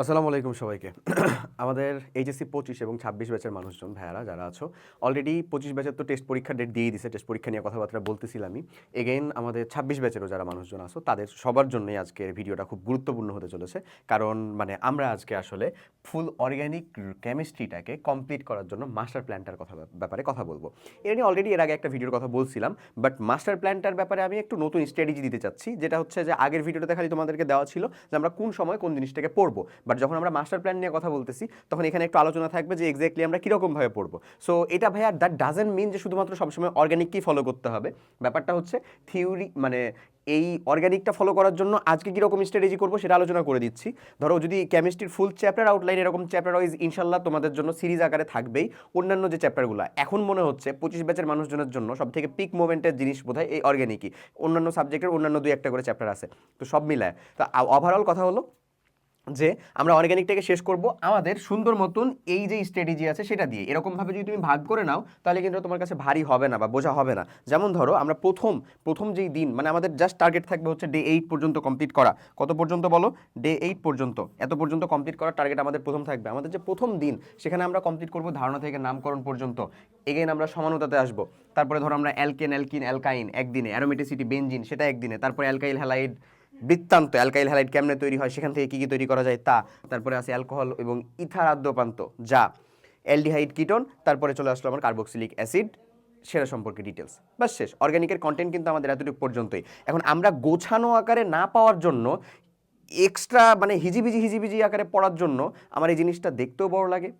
আসসালামু আলাইকুম সবাইকে। আমাদের এইচএসসি পঁচিশ এবং ছাব্বিশ ব্যাচের মানুষজন, ভাইয়ারা যারা আছো অলরেডি পঁচিশ ব্যাচের তো টেস্ট পরীক্ষার ডেট দিয়ে দিছে টেস্ট পরীক্ষা নিয়ে কথাবার্তা বলতেছিলামই এগেইন আমাদের ছাব্বিশ ব্যাচেরও যারা মানুষজন আসো তাদের সবার জন্যই আজকের ভিডিওটা খুব গুরুত্বপূর্ণ হতে চলেছে। কারণ মানে আমরা আজকে আসলে ফুল অর্গ্যানিক কেমিস্ট্রিটাকে কমপ্লিট করার জন্য মাস্টার প্ল্যানটার কথা ব্যাপারে কথা বলব। এর নিয়ে অলরেডি এর আগে একটা ভিডিওর কথা বলছিলাম বাট মাস্টার প্ল্যানটার ব্যাপারে আমি একটু নতুন স্ট্র্যাটেজি দিতে চাচ্ছি, যেটা হচ্ছে যে আগের ভিডিওটাতে খালি তোমাদেরকে দেওয়া ছিল যে আমরা কোন সময় কোন জিনিসটাকে পড়ব। বাট যখন আমরা মাস্টার প্ল্যান নিয়ে কথা বলতেছি, তখন এখানে একটু আলোচনা থাকবে যে এক্স্যাক্টলি আমরা কীরকমভাবে পড়ব। সো এটা ভাইয়া দ্যাট ডাজেন্ট মিন যে শুধুমাত্র সবসময় অর্গ্যানিককেই ফলো করতে হবে। ব্যাপারটা হচ্ছে থিওরি মানে এই অর্গ্যানিকটা ফলো করার জন্য আজকে কীরকম স্ট্র্যাটেজি করব সেটা আলোচনা করে দিচ্ছি। ধরো যদি কেমিস্ট্রির ফুল চ্যাপ্টার আউটলাইন এরকম চ্যাপ্টার ওয়াইজ ইনশাল্লাহ তোমাদের জন্য সিরিজ আকারে থাকবেই। অন্যান্য যে চ্যাপ্টারগুলো এখন মনে হচ্ছে পঁচিশ ব্যাচের মানুষজনের জন্য সব থেকে পিক মোমেন্টের জিনিস বোধহয় এই অর্গ্যানিকই অন্যান্য সাবজেক্টের অন্যান্য দুই একটা করে চ্যাপ্টার আছে। তো সব মিলায়। তো ওভারঅল কথা হলো যে আমরা অর্গ্যানিকটাকে শেষ করব। আমাদের সুন্দর মতন এই যে স্ট্র্যাটেজি আছে সেটা দিয়ে। এরকমভাবে যদি তুমি ভাগ করে নাও, তাহলে কিন্তু তোমার কাছে ভারী হবে না বা বোঝা হবে না। যেমন ধরো, আমরা প্রথম প্রথম যেই দিন মানে আমাদের জাস্ট টার্গেট থাকবে হচ্ছে ডে এইট পর্যন্ত কমপ্লিট করা। কত পর্যন্ত বলো? ডে এইট পর্যন্ত। এত পর্যন্ত কমপ্লিট করার টার্গেট আমাদের প্রথম থাকবে। আমাদের যে প্রথম দিন, সেখানে আমরা কমপ্লিট করব ধারণা থেকে নামকরণ পর্যন্ত। এগেন আমরা সমানতাতে আসব। তারপরে ধরো আমরা অ্যালকেন অ্যালকিন অ্যালকাইন একদিনে। অ্যারোমেটিসিটি বেঞ্জিন সেটা একদিনে। তারপরে অ্যালকাইল হ্যালাইড বৃত্তান্ত, অ্যালকাইল হ্যালাইড কেমনে তৈরি হয়, সেখান থেকে কী কী তৈরি করা যায় তা, তারপরে আছে অ্যালকোহল এবং ইথার আদ্যপান্ত, যা অ্যালডিহাইড কিটোন, তারপরে চলে আসলো আমার কার্বক্সিলিক অ্যাসিড, সেটা সম্পর্কে ডিটেলস বাস শেষ, অর্গ্যানিকের কন্টেন্ট কিন্তু আমাদের এতটুকু পর্যন্তই। এখন আমরা গোছানো আকারে না পাওয়ার জন্য এক্সট্রা মানে হিজিবিজি হিজিবিজি আকারে পড়ার জন্য, আমার এই জিনিসটা দেখতেও বড় লাগে,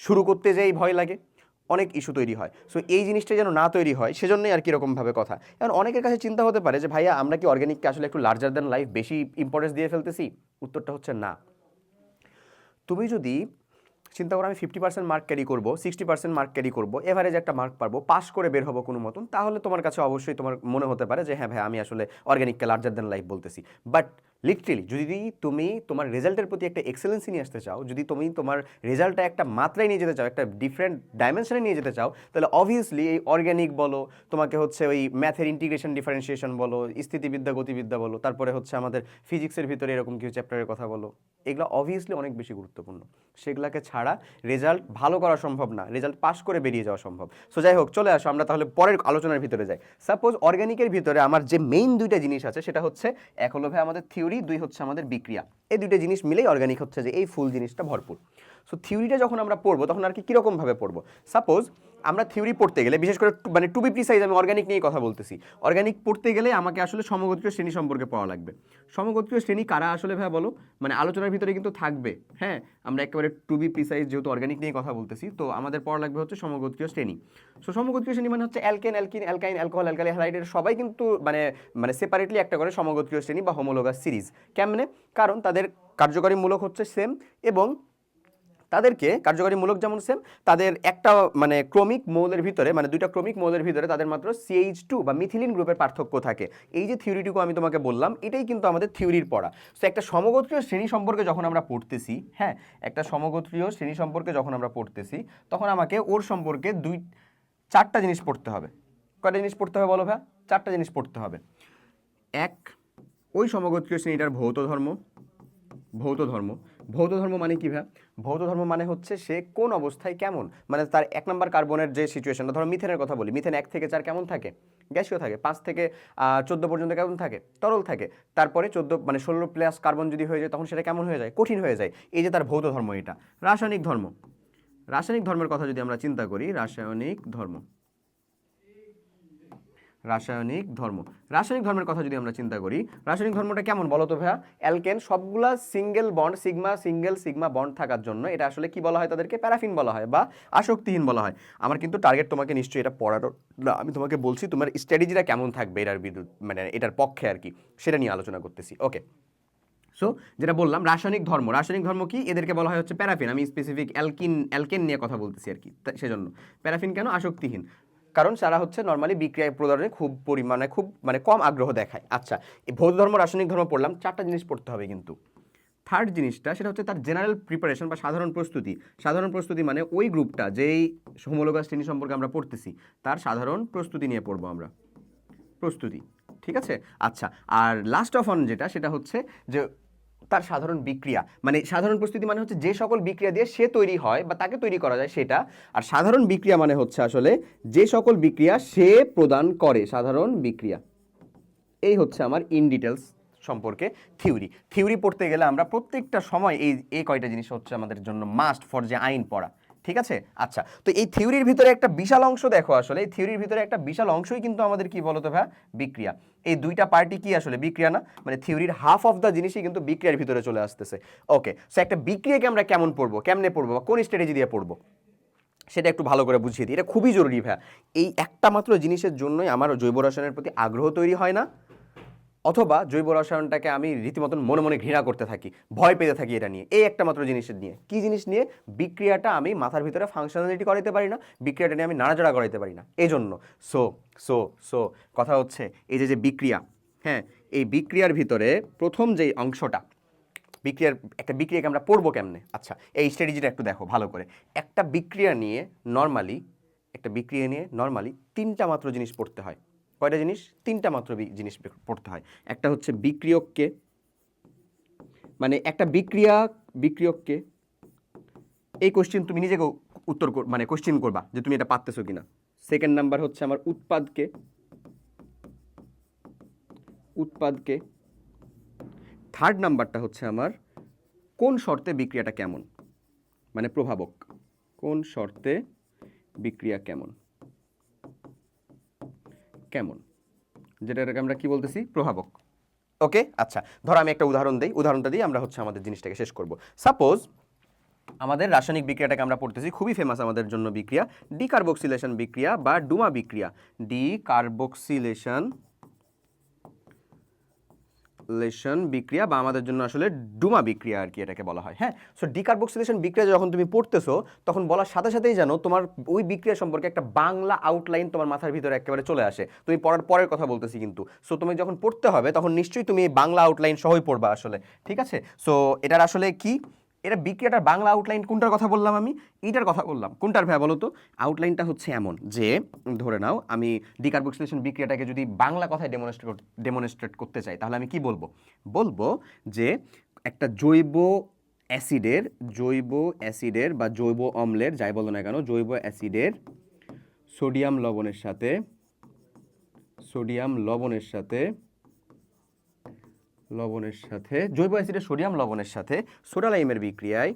শুরু করতে যেই ভয় লাগে অনেক ইস্যু তৈরি হয়। সো এই জিনিসটা যেন না তৈরি হয়, সেজন্যই আর কীরকমভাবে কথা। এখন অনেকের কাছে চিন্তা হতে পারে যে, ভাইয়া, আমরা কি অর্গ্যানিককে আসলে একটু লার্জার দ্যান লাইফ বেশি ইম্পর্টেন্স দিয়ে ফেলতেছি? উত্তরটা হচ্ছে না। তুমি যদি চিন্তা করো আমি ফিফটি পার্সেন্ট মার্ক ক্যারি করব সিক্সটি পার্সেন্ট মার্ক ক্যারি করব এভারেজ একটা মার্ক পারব পাস করে বের হব কোনো মতন, তাহলে তোমার কাছে অবশ্যই তোমার মনে হতে পারে যে হ্যাঁ ভাই আমি আসলে অর্গ্যানিককে লার্জার দ্যান লাইফ বলতেছি। বাট লিটারেলি যদি তুমি তোমার রেজাল্টের প্রতি একটা এক্সেলেন্সি নিয়ে আসতে চাও, যদি তুমি তোমার রেজাল্টটা একটা মাত্রায় নিয়ে যেতে চাও, একটা ডিফারেন্ট ডাইমেনশনে নিয়ে যেতে চাও, তাহলে অবভিয়াসলি এই অর্গ্যানিক বলো, তোমাকে হচ্ছে ওই ম্যাথের ইন্টিগ্রেশন ডিফারেন্সিয়েশন বলো, স্থিতিবিদ্যা, গতিবিদ্যা বলো, তারপরে হচ্ছে আমাদের ফিজিক্সের ভিতরে এরকম কিছু চ্যাপ্টারের কথা বলো, এগুলো অবভিয়াসলি অনেক বেশি গুরুত্বপূর্ণ। সেগুলোকে ছাড়া রেজাল্ট ভালো করা সম্ভব না রেজাল্ট পাস করে বেরিয়ে যাওয়া সম্ভব। সো যাই হোক, চলে আসো, আমরা তাহলে পরের আলোচনার ভিতরে যাই। সাপোজ অর্গ্যানিকের ভিতরে আমার যে মেইন দুইটা জিনিস আছে, সেটা হচ্ছে, এক হলো ভাই আমাদের থিওরি দুই হচ্ছে আমাদের বিক্রিয়া। এই দুইটা জিনিস মিলেই অর্গ্যানিক হচ্ছে যে এই ফুল জিনিসটা ভরপুর। সো থিওরিটা যখন আমরা পড়ব, তখন আর কি কীরকমভাবে পড়ব? সাপোজ আমরা থিওরি পড়তে গেলে, বিশেষ করে মানে টু বি প্রিসাইজ আমি অর্গ্যানিক নিয়ে কথা বলতেছি। অর্গ্যানিক পড়তে গেলে আমাকে আসলে সমগোত্রীয় শ্রেণি সম্পর্কে পড়া লাগবে। সমগোত্রীয় শ্রেণি কারা আসলে ভাই বলো? মানে আলোচনার ভিতরে কিন্তু থাকবে। হ্যাঁ আমরা একেবারে টু বি প্রিসাইজ যেহেতু অর্গ্যানিক নিয়ে কথা বলতেছি, তো আমাদের পড়া লাগবে হচ্ছে সমগোত্রীয় শ্রেণি। সো সমগোত্রীয় শ্রেণি মানে হচ্ছে alkane alkene alkyne alcohol alkali হ্যালাইডের সবাই কিন্তু মানে মানে সেপারেটলি একটা করে সমগোত্রীয় শ্রেণি বা হোমোলোগাস সিরিজ কেমনে? কারণ তাদের কার্যকরী মূলক হচ্ছে সেম এবং তাদেরকে কার্যকরীমূলক যেমন সেম তাদের একটা মানে ক্রমিক মৌলের ভিতরে মানে দুইটা ক্রমিক মৌলের ভিতরে তাদের মাত্র সিএইচ টু বা মিথিলিন গ্রুপের পার্থক্য থাকে। এই যে থিওরিটুকু আমি তোমাকে বললাম, এটাই কিন্তু আমাদের থিওরির পড়া। সো একটা সমগোত্রীয় শ্রেণি সম্পর্কে যখন আমরা পড়তেছি হ্যাঁ একটা সমগোত্রীয় শ্রেণি সম্পর্কে যখন আমরা পড়তেছি, তখন আমাকে ওর সম্পর্কে দুই, চারটা জিনিস পড়তে হবে। কয়টা জিনিস পড়তে হবে বলো ভাই চারটা জিনিস পড়তে হবে। এক, ওই সমগোত্রীয় শ্রেণীটার ভৌত ধর্ম ভৌত ধর্ম ভৌত ধর্ম মানে কী ভাই ভৌত ধর্ম মানে হচ্ছে সে কোন অবস্থায় কেমন? মানে তার এক নম্বর কার্বনের যে সিচুয়েশনটা ধরো মিথেনের কথা বলি, মিথেন এক থেকে চার কেমন থাকে? গ্যাসীয় থাকে, পাঁচ থেকে চোদ্দ পর্যন্ত কেমন থাকে? তরল থাকে। তারপরে চোদ্দ মানে ষোলো প্লাস কার্বন যদি হয়ে যায়, তখন সেটা কেমন হয়ে যায়? কঠিন হয়ে যায়। এই যে তার ভৌত ধর্ম এটা। রাসায়নিক ধর্ম। রাসায়নিক ধর্মের কথা যদি আমরা চিন্তা করি, রাসায়নিক ধর্ম। রাসায়নিক ধর্ম। রাসায়নিক ধর্মের কথা যদি আমরা চিন্তা করি, রাসায়নিক ধর্মটা কেমন বলো তো ভাইয়া? অ্যালকেন সবগুলা single bond, sigma, single sigma bond থাকার জন্য এটা আসলে কি বলা হয় তাদেরকে? প্যারাফিন বলা হয় বা আসক্তিহীন বলা হয়। আমার কিন্তু টার্গেট তোমাকে নিশ্চয়ই এটা পড়ার আমি তোমাকে বলছি তোমার স্ট্র্যাটেজিটা কেমন থাকবে এটার বিদ্যুৎ মানে এটার পক্ষে আর কি, সেটা নিয়ে আলোচনা করতেছি। ওকে সো যেটা বললাম, রাসায়নিক ধর্ম। রাসায়নিক ধর্ম কি? এদেরকে বলা হয় হচ্ছে প্যারাফিন। আমি স্পেসিফিক অ্যালকিন, অ্যালকেন নিয়ে কথা বলতেছি আর কি সেজন্য। প্যারাফিন কেন? আসক্তিহীন। কারণ তারা হচ্ছে নর্মালি বিক্রিয়া প্রদানে খুব পরিমাণে খুব মানে কম আগ্রহ দেখায়। আচ্ছা এই ভৌত ধর্ম, রাসায়নিক ধর্ম পড়লাম, চারটা জিনিস পড়তে হবে কিন্তু। থার্ড জিনিসটা, সেটা হচ্ছে তার জেনারেল প্রিপারেশন বা সাধারণ প্রস্তুতি। সাধারণ প্রস্তুতি মানে ওই গ্রুপটা, যেই হোমোলোগাস শ্রেণি সম্পর্কে আমরা পড়তেছি, তার সাধারণ প্রস্তুতি নিয়ে পড়ব আমরা। প্রস্তুতি, ঠিক আছে? আচ্ছা আর লাস্ট অফ অন যেটা, সেটা হচ্ছে যে তার সাধারণ বিক্রিয়া। মানে সাধারণ প্রস্তুতি মানে হচ্ছে যে সকল বিক্রিয়া দিয়ে সে তৈরি হয় বা তাকে তৈরি করা যায় সেটা। আর সাধারণ বিক্রিয়া মানে হচ্ছে আসলে যে সকল বিক্রিয়া সে প্রদান করে, সাধারণ বিক্রিয়া। এই হচ্ছে আমার ইন ডিটেলস সম্পর্কে থিওরি থিওরি পড়তে গেলে আমরা প্রত্যেকটা সময় এই এই কয়টা জিনিস হচ্ছে আমাদের জন্য মাস্ট ফর যে আইন পড়া। ঠিক আছে? আচ্ছা তো এই থিওরির ভিতরে একটা বিশাল অংশ দেখো আসলে। এই থিওরির ভিতরে একটা বিশাল অংশই কিন্তু আমাদের কি বলতো ভাই? বিক্রিয়া। এই দুইটা পার্টি কি আসলে? বিক্রিয়া না? মানে থিওরির হাফ অফ দ্য জিনিসই কিন্তু বিক্রিয়ার ভিতরে চলে আসতেছে। ওকে সো একটা বিক্রিয়াকে আমরা কেমন পড়ব? কেমনে পড়ব? বা কোন স্ট্র্যাটেজি দিয়ে পড়ব? সেটা একটু ভালো করে বুঝিয়ে দিই। এটা খুবই জরুরি ভাইয়া এই একটা মাত্র জিনিসের জন্যই আমার জৈব রসায়নের প্রতি আগ্রহ তৈরি হয় না। অথবা জৈব রসায়নটাকে আমি রীতিমতন মনে মনে ঘৃণা করতে থাকি, ভয় পেতে থাকি এটা নিয়ে। এই একটা মাত্র জিনিসের নিয়ে। কি জিনিস নিয়ে? বিক্রিয়াটা আমি মাথার ভিতরে ফাংশনালিটি করাইতে পারি না, বিক্রিয়াটা নিয়ে আমি নাড়াচাড়া করাইতে পারি না। এই জন্য সো সো সো কথা হচ্ছে এই যে যে বিক্রিয়া হ্যাঁ এই বিক্রিয়ার ভিতরে প্রথম যেই অংশটা, বিক্রিয়ার, একটা বিক্রিয়াকে আমরা পড়ব কেমনে? আচ্ছা এই স্ট্র্যাটেজিটা একটু দেখো ভালো করে। একটা বিক্রিয়া নিয়ে নর্মালি একটা বিক্রিয়া নিয়ে নর্মালি তিনটা মাত্র জিনিস পড়তে হয়। কয়টা জিনিস? তিনটা মাত্র জিনিস পড়তে হয়। একটা হচ্ছে বিক্রিয়ককে মানে একটা বিক্রিয়া, বিক্রিয়ককে। এই কোশ্চেন তুমি নিজেকে উত্তর কর- মানে কোশ্চেন করবা যে তুমি এটা পারতেছো কিনা। সেকেন্ড নাম্বার হচ্ছে আমার উৎপাদকে। উৎপাদকে। থার্ড নাম্বারটা হচ্ছে আমার কোন শর্তে বিক্রিয়াটা কেমন? মানে প্রভাবক। কোন শর্তে বিক্রিয়া কেমন? কেমন? যেটাকে আমরা কি বলতেছি? প্রভাবক। ওকে আচ্ছা ধরো আমি একটা উদাহরণ দিই, উদাহরণটা দিয়ে আমরা হচ্ছে আমাদের জিনিসটাকে শেষ করব। সাপোজ আমাদের রাসায়নিক বিক্রিয়াটাকে আমরা পড়তেছি, খুবই ফেমাস আমাদের জন্য বিক্রিয়া, ডিকার্বক্সিলেশন বিক্রিয়া বা ডুমা বিক্রিয়া। ডিকার্বক্সিলেশন লেশন বিক্রিয়া বা আমাদের জন্য আসলে ডুমা বিক্রিয়া আর কি এটাকে বলা হয়। হ্যাঁ সো ডিকার্বক্সিলেশন বিক্রিয়া যখন তুমি পড়তেছো, তখন বলার সাথে সাথেই জানো তোমার ওই বিক্রিয়া সম্পর্কে একটা বাংলা আউটলাইন তোমার মাথার ভিতরে একেবারে চলে আসে। তুমি পড়ার পরের কথা বলতেছি কিন্তু। সো তুমি যখন পড়তে হবে, তখন নিশ্চয়ই তুমি এই বাংলা আউটলাইন সহই পড়বা আসলে। ঠিক আছে? সো এটার আসলে কি? এটা বিক্রিয়াটার বাংলা আউটলাইন কোনটার কথা বললাম আমি? এইটার কথা বললাম। কোনটার ভাইয়া বলো তো? আউটলাইনটা হচ্ছে এমন যে, ধরে নাও, আমি ডিকার্বক্সিলেশন বিক্রিয়াটাকে যদি বাংলা কথায় ডেমনস্ট্রেট ডেমনস্ট্রেট করতে চাই, তাহলে আমি কি বলব? বলব যে, একটা জৈব অ্যাসিডের জৈব অ্যাসিডের বা জৈব অম্লের, যাই বলো না কেন, জৈব অ্যাসিডের সোডিয়াম লবণের সাথে, সোডিয়াম লবণের সাথে লবণের সাথে, জৈব অ্যাসিডের সোডিয়াম লবণের সাথে সোডা লাইমের বিক্রিয়ায়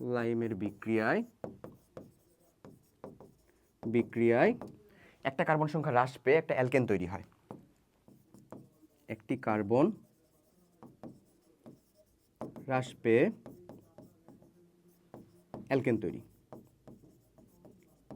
লাইমের বিক্রিয়ায় বিক্রিয়ায় একটা কার্বন সংখ্যা হ্রাস পেয়ে একটা অ্যালকেন তৈরি হয়। একটি কার্বন হ্রাস পেয়ে অ্যালকেন তৈরি।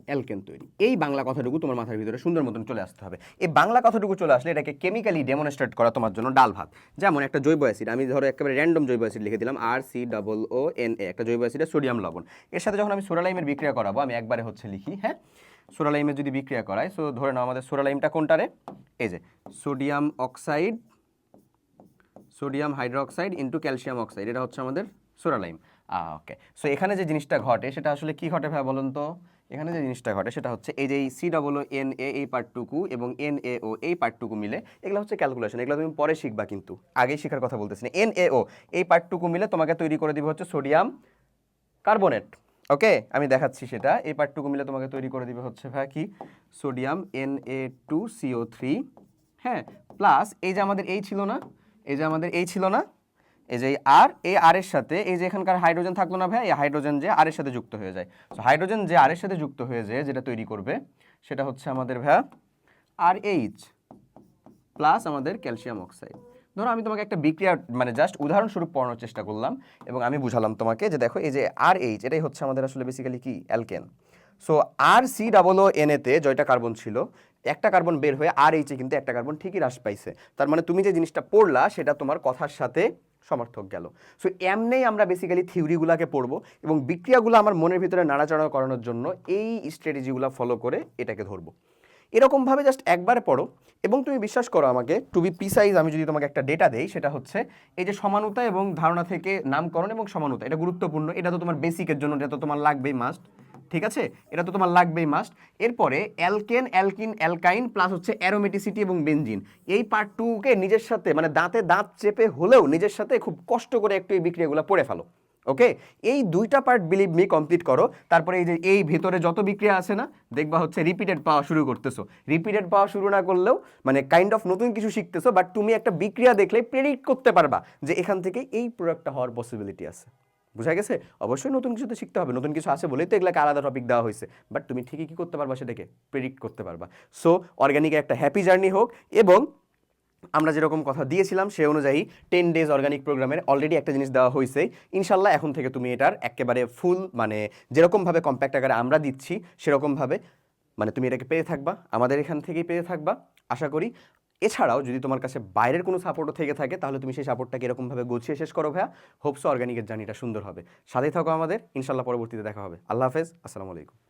অ্যালকেন তৈরি। এই বাংলা কথাটুকু তোমার মাথার ভিতরে সুন্দর মতন চলে আসতে হবে। এই বাংলা কথাটুকু চলে আসলে এটাকে কেমিক্যালি ডেমনস্ট্রেট করা তোমার জন্য ডাল ভাত। যেমন একটা জৈব অ্যাসিড আমি ধরো একেবারে র্যান্ডম জৈব অ্যাসিড লিখে দিলাম R C double O N A একটা জৈব অ্যাসিডের সোডিয়াম লবণ। এর সাথে যখন আমি সোডালাইমের বিক্রিয়া করাবো, আমি একবারে হচ্ছে লিখি হ্যাঁ? সোডালাইমের যদি বিক্রিয়া করায় সো ধরে নাও আমাদের সোডালাইমটা কোনটারে? এই যে sodium oxide sodium hydroxide into calcium oxide এটা হচ্ছে আমাদের সোডালাইম ওকে সো এখানে যে জিনিসটা ঘটে, সেটা আসলে কি ঘটে ভাই বলুন তো? এখানে যে জিনিসটা ঘটে সেটা হচ্ছে এই যে এই সি ডবল এন এ এই পার্টটুকু এবং এন এ ও এই পার্টটুকু মিলে, এগুলো হচ্ছে ক্যালকুলেশন এগুলো তুমি পরে শিখবা কিন্তু। আগেই শেখার কথা বলতেছি না। এন এ ও এই পার্টটুকু মিলে তোমাকে তৈরি করে দিবে হচ্ছে সোডিয়াম কার্বনেট ওকে আমি দেখাচ্ছি সেটা। এই পার্টটুকু মিলে তোমাকে তৈরি করে দিবে হচ্ছে ভাই কি? Sodium N A two C O three হ্যাঁ? প্লাস এই যে আমাদের এই ছিল না? এই যে আমাদের এই ছিল না? এই যে আর, এই আর এর সাথে এই যে এখানকার হাইড্রোজেন থাকল না ভাই, এই হাইড্রোজেন যে আর এর সাথে যুক্ত হয়ে যায়। তো হাইড্রোজেন যে আর এর সাথে যুক্ত হয়ে যায়, যেটা তৈরি করবে, সেটা হচ্ছে আমাদের ভাইয়া আর এইচ প্লাস আমাদের ক্যালসিয়াম অক্সাইড ধরো আমি তোমাকে একটা বিক্রিয়া মানে জাস্ট উদাহরণস্বরূপ পড়ানোর চেষ্টা করলাম এবং আমি বুঝালাম তোমাকে যে দেখো এই যে আর এইচ এটাই হচ্ছে আমাদের আসলে বেসিক্যালি কি? Alkane so R C double O N এতে জয়টা কার্বন ছিল, একটা কার্বন বের হয়ে আর এইচে কিন্তু একটা কার্বন ঠিকই হ্রাস পাইছে। তার মানে তুমি যে জিনিসটা পড়লা, সেটা তোমার কথার সাথে সমর্থক গেল। সো এমনেই আমরা বেসিক্যালি থিওরিগুলোকে পড়ব এবং বিক্রিয়াগুলো আমার মনের ভিতরে নাড়াচাড়া করানোর জন্য এই স্ট্র্যাটেজিগুলো ফলো করে এটাকে ধরবো। এরকমভাবে জাস্ট একবার পড়ো এবং তুমি বিশ্বাস করো আমাকে টু বি প্রিসাইজ আমি যদি তোমাকে একটা ডেটা দেই, সেটা হচ্ছে এই যে সমানতা এবং ধারণা থেকে নামকরণ এবং সমানতা, এটা গুরুত্বপূর্ণ, এটা তো তোমার বেসিকের জন্য, এটা তো তোমার লাগবেই মাস্ট ঠিক আছে? এটা তো তোমার লাগবেই মাস্ট এরপরে অ্যালকেন, অ্যালকিন, অ্যালকাইন প্লাস হচ্ছে অ্যারোমেটিসিটি এবং বেনজিন এই পার্ট টুকে নিজের সাথে মানে দাঁতে দাঁত চেপে হলেও নিজের সাথে খুব কষ্ট করে একটু এই বিক্রিয়াগুলো পড়ে ফেলো ওকে এই দুইটা পার্ট বিলিভ মি কমপ্লিট করো। তারপরে এই যে, এই ভেতরে যত বিক্রিয়া আছে না, দেখবা হচ্ছে রিপিটেড পাওয়া শুরু করতেছো। রিপিটেড পাওয়া শুরু না করলেও মানে কাইন্ড অফ নতুন কিছু শিখতেছো বাট তুমি একটা বিক্রিয়া দেখলে প্রেডিক্ট করতে পারবা যে এখান থেকে এই প্রোডাক্টটা হওয়ার পসিবিলিটি আছে। বুঝা গেছে? অবশ্যই নতুন কিছু তো শিখতে হবে। নতুন কিছু আছে বলেই তো এগুলাকে আলাদা টপিক দেওয়া হয়েছে। বাট তুমি ঠিকই কি করতে পারবা সেটাকে প্রেডিক্ট করতে পারবা। সো অর্গানিকে একটা হ্যাপি জার্নি হোক এবং আমরা যেরকম কথা দিয়েছিলাম সে অনুযায়ী টেন ডেজ অর্গানিক প্রোগ্রামের অলরেডি একটা জিনিস দেওয়া হয়েছে। ইনশাল্লাহ এখন থেকে তুমি এটার একেবারে ফুল মানে যেরকমভাবে কম্প্যাক্ট আকারে আমরা দিচ্ছি, সেরকমভাবে মানে তুমি এটাকে পেয়ে থাকবা। আমাদের এখান থেকেই পেয়ে থাকবা। আশা করি এছাড়াও যদি তোমার কাছে বাইরের কোনো সাপোর্টও থেকে থাকে, তাহলে তুমি সেই সাপোর্টটাকে এরকমভাবে গুছিয়ে শেষ করো ভাইয়া। হোপসো অর্গানিকের জার্নিটা সুন্দর হবে। সাথেই থাকো আমাদের। ইনশাল্লাহ পরবর্তীতে দেখা হবে। আল্লাহ হাফেজ। আসসালামু আলাইকুম।